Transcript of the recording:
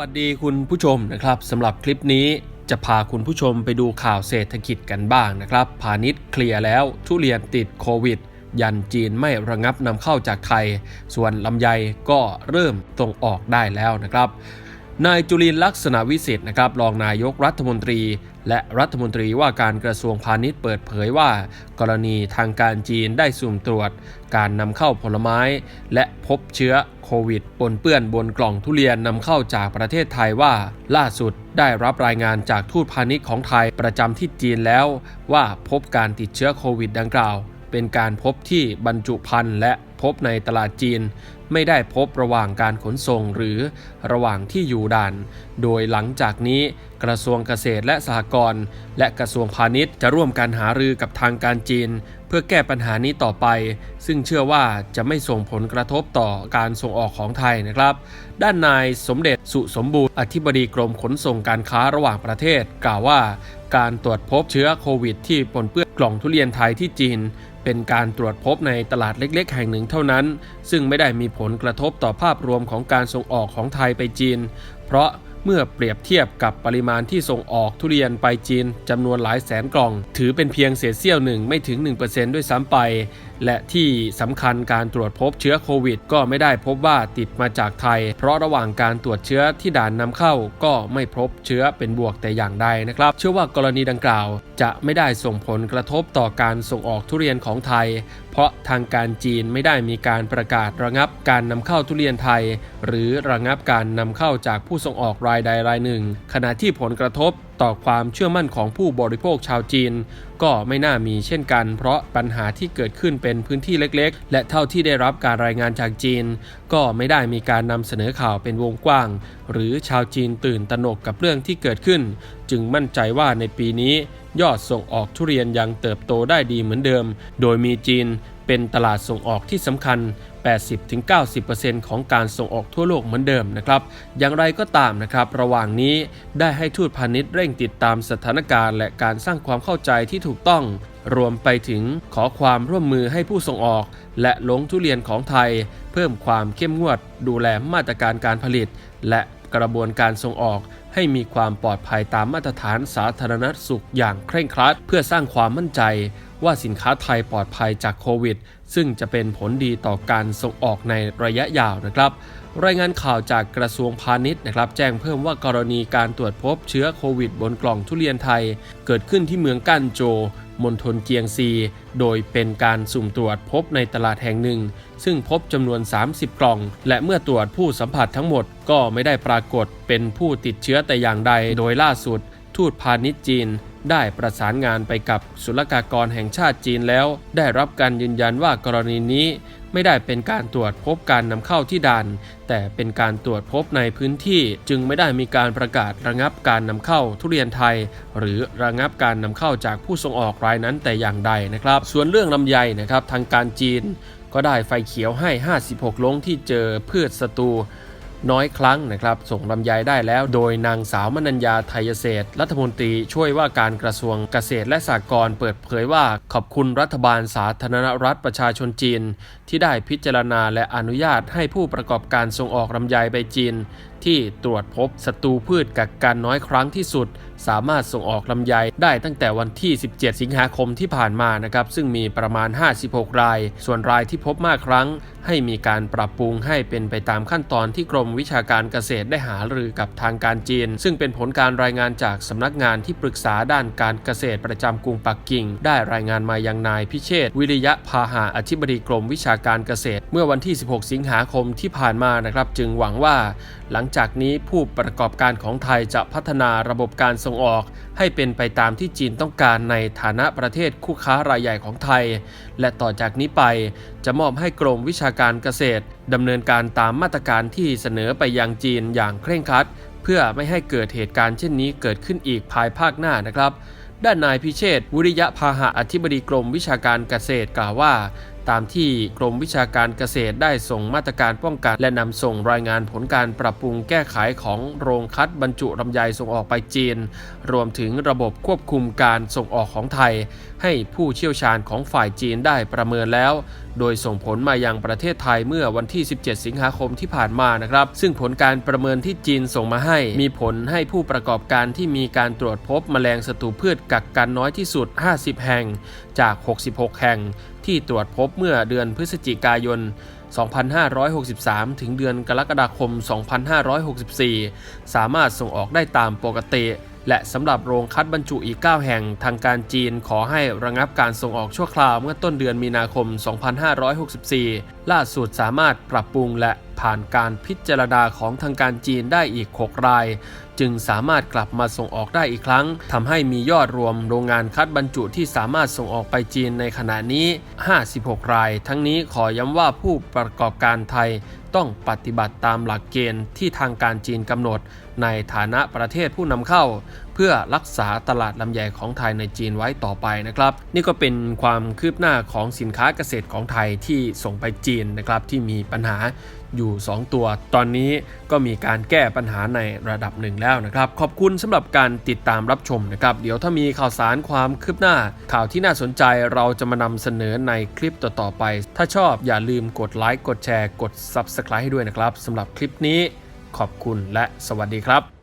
วัสดีคุณผู้ชมนะครับสำหรับคลิปนี้จะพาคุณผู้ชมไปดูข่าวเศรษฐกิจกันบ้างนะครับ พาณิชย์เคลียร์แล้วทุเรียนติดโควิด ยันจีนไม่ระงับนำเข้าจากไทย ส่วนลำไยก็เริ่มส่งออกได้แล้วนะครับ นายจุลินลักษณะวิสิทธ์นะครับรองนายกรัฐมนตรี และรัฐมนตรีว่าการกระทรวงพาณิชย์เปิดเผยว่า กรณีทางการจีนได้สุ่มตรวจ การนำเข้าผลไม้ และพบเชื้อโควิดปนเปื้อนบนกล่องทุเรียนนำเข้าจากประเทศไทยว่า ล่าสุดได้รับรายงานจากทูตพาณิชย์ของไทยประจำที่จีนแล้ว ว่าพบการติดเชื้อโควิดดังกล่าว เป็นการพบที่บรรจุภัณฑ์และพบในตลาดจีน ไม่ได้พบระหว่างการขนส่งหรือระหว่างที่อยู่ด่าน โดยหลังจากนี้กระทรวงเกษตรและสหกรณ์และกระทรวงพาณิชย์จะร่วมกันหารือกับทางการจีน เพื่อแก้ปัญหานี้ต่อไป ซึ่งเชื่อว่าจะไม่ส่งผลกระทบต่อการส่งออกของไทยนะครับ ด้านนายสมเด็จสุสมบูรณ์อธิบดีกรมขนส่งการค้าระหว่างประเทศ กล่าวว่า การตรวจพบเชื้อโควิดที่ปนเปื้อนกล่องทุเรียนไทยที่จีน เป็นการตรวจพบในตลาดเล็กๆ แห่งหนึ่งเท่านั้น ซึ่งไม่ได้มีผลกระทบต่อภาพรวมของการส่งออกของไทยไปจีน เพราะเมื่อเปรียบเทียบกับปริมาณที่ส่งออกทุเรียนไปจีนจำนวนหลายแสนกล่อง ถือเป็นเพียงเศษเสี้ยวหนึ่งไม่ถึง 1%ด้วยซ้ำไป และที่สำคัญการตรวจพบเชื้อโควิด ก็ไม่ได้พบว่าติดมาจากไทย เพราะระหว่างการตรวจเชื้อที่ด่านนำเข้าก็ไม่พบเชื้อเป็นบวกแต่อย่างใดนะครับ เชื่อว่ากรณีดังกล่าว จะไม่ได้ส่งผลกระทบต่อการส่งออกทุเรียนของไทย เพราะทางการจีนไม่ได้มีการประกาศระงับการนำเข้าทุเรียนไทย หรือระงับการนำเข้าจากผู้ส่งออกรายใดรายหนึ่ง ขณะที่ผลกระทบ ต่อความเชื่อมั่นของผู้บริโภคชาวจีน ก็ไม่น่ามีเช่นกัน เพราะปัญหาที่เกิดขึ้นเป็นพื้นที่เล็กๆ และเท่าที่ได้รับการรายงานจากจีน ก็ไม่ได้มีการนำเสนอข่าวเป็นวงกว้าง หรือชาวจีนตื่นตระหนกกับเรื่องที่เกิดขึ้น จึงมั่นใจว่าในปีนี้ ยอดส่งออกทุเรียนยังเติบโตได้ดีเหมือนเดิม โดยมีจีน เป็นตลาดส่งออกที่สำคัญ 80-90%ของการส่งออกทั่วโลกเหมือนเดิมนะครับ อย่างไรก็ตามนะครับ ระหว่างนี้ได้ให้ทูตพาณิชย์เร่งติดตามสถานการณ์ และการสร้างความเข้าใจที่ถูกต้อง รวมไปถึงขอความร่วมมือให้ผู้ส่งออก และลงทุเรียนของไทย เพิ่มความเข้มงวด ดูแลมาตรการการผลิต และกระบวนการส่งออกให้มีความปลอดภัยตามมาตรฐานสาธารณสุขอย่างเคร่งครัด เพื่อสร้างความมั่นใจ ว่าสินค้าไทยปลอดภัยจากโควิด ซึ่งจะเป็นผลดีต่อการส่งออกในระยะยาวนะครับ รายงานข่าวจากกระทรวงพาณิชย์นะครับ แจ้งเพิ่มว่ากรณีการตรวจพบเชื้อโควิด บนกล่องทุเรียนไทย เกิดขึ้นที่เมืองกั้นโจมณฑลเจียงซี โดยเป็นการสุ่มตรวจพบในตลาดแห่งหนึ่ง ซึ่งพบจำนวน 30 กล่อง และเมื่อตรวจผู้สัมผัสทั้งหมดก็ไม่ได้ปรากฏเป็นผู้ติดเชื้อแต่อย่างใด โดยล่าสุด ทูตพาณิชย์จีน ได้ประสานงานไปกับศุลกากรแห่งชาติจีนแล้ว ได้รับการยืนยันว่ากรณีนี้ไม่ได้เป็นการตรวจพบการนำเข้าที่ด่าน แต่เป็นการตรวจพบในพื้นที่จึงไม่ได้มีการประกาศระงับการนำเข้าทุเรียนไทย หรือระงับการนำเข้าจากผู้ส่งออกรายนั้นแต่อย่างใดนะครับ ส่วนเรื่องลำไยนะครับทางการจีน ก็ได้ไฟเขียวให้ 56 ลงที่เจอพืชศัตรู น้อยครั้งนะครับ ส่งลำไยได้แล้ว โดยนางสาวมนัญญาไทยเศษ รัฐมนตรีช่วยว่าการกระทรวงเกษตรและสหกรณ์เปิดเผยว่าขอบคุณรัฐบาลสาธารณรัฐประชาชนจีน ที่ได้พิจารณาและอนุญาตให้ผู้ประกอบการส่งออกลำไยไปจีนที่ตรวจพบศัตรูพืชกักกันน้อยครั้งที่สุด สามารถส่งออกลำไยได้ตั้งแต่วันที่ 17 สิงหาคมที่ผ่านมานะครับ ซึ่งมีประมาณ 56 ราย ส่วนรายที่พบมากครั้ง ให้มีการปรับปรุงให้เป็นไปตามขั้นตอนที่กรมวิชาการเกษตรได้หารือกับทางการจีน ซึ่งเป็นผลการรายงานจากสำนักงานที่ปรึกษาด้านการเกษตรประจำกรุงปักกิ่ง ได้รายงานมายังนายพิเชษวิริยะพาหาอธิบดีกรมวิชาการเกษตร เมื่อวันที่ 16 สิงหาคมที่ผ่านมานะครับ จึงหวังว่า หลังจากนี้ผู้ประกอบการของไทยจะพัฒนาระบบการส่งออก ให้เป็นไปตามที่จีนต้องการในฐานะประเทศคู่ค้ารายใหญ่ของไทย และต่อจากนี้ไปจะมอบให้กรมวิชาการเกษตรดำเนินการตามมาตรการที่เสนอไปยังจีนอย่างเคร่งครัด เพื่อไม่ให้เกิดเหตุการณ์เช่นนี้เกิดขึ้นอีกภายภาคหน้านะครับด้านนายพิเชษวิริยะพาหะอธิบดีกรมวิชาการเกษตรกล่าวว่า ตามที่กรมวิชาการเกษตรได้ส่งมาตรการป้องกัน และนำส่งรายงานผลการปรับปรุงแก้ไขของโรงคัดบรรจุลำไยส่งออกไปจีน รวมถึงระบบควบคุมการส่งออกของไทย ให้ผู้เชี่ยวชาญของฝ่ายจีนได้ประเมินแล้วโดยส่งผลมายังประเทศไทยเมื่อวันที่ 17 สิงหาคมที่ผ่านมานะครับ ซึ่งผลการประเมินที่จีนส่งมาให้ มีผลให้ผู้ประกอบการที่มีการตรวจพบแมลงศัตรูพืชกักกันน้อยที่สุด 50 แห่งจาก 66 แห่ง ที่ตรวจพบเมื่อเดือนพฤศจิกายน2563 ถึงเดือนกรกฎาคม 2564 สามารถส่งออกได้ตามปกติ และสำหรับโรงคัดบรรจุอีก 9 แห่งทางการจีนขอให้ระงับการส่งออกชั่วคราวเมื่อต้นเดือนมีนาคม 2564 ล่าสุดสามารถปรับปรุงและผ่านการพิจารณาของทางการจีนได้อีก 6 รายจึงสามารถกลับมาส่งออกได้อีกครั้งทำให้มียอดรวมโรงงานคัดบรรจุที่สามารถส่งออกไปจีนในขณะนี้ 56 ราย ทั้งนี้ขอย้ำว่าผู้ประกอบการไทยต้องปฏิบัติตามหลักเกณฑ์ที่ทางการจีนกำหนด ในฐานะประเทศผู้นำเข้า เพื่อรักษาตลาดลำไยของไทยในจีนไว้ต่อไปนะครับ นี่ก็เป็นความคืบหน้าของสินค้าเกษตรของไทยที่ส่งไปจีนนะครับที่มีปัญหาอยู่ 2 ตัว ตอนนี้ก็มีการแก้ปัญหาในระดับหนึ่งแล้วนะครับ ขอบคุณสำหรับการติดตามรับชมนะครับ เดี๋ยวถ้ามีข่าวสารความคืบหน้า ข่าวที่น่าสนใจเราจะมานำเสนอในคลิปต่อๆไป ถ้าชอบอย่าลืมกดไลค์กดแชร์กด Subscribe ให้ด้วยนะครับสำหรับคลิปนี้ ขอบคุณและสวัสดีครับ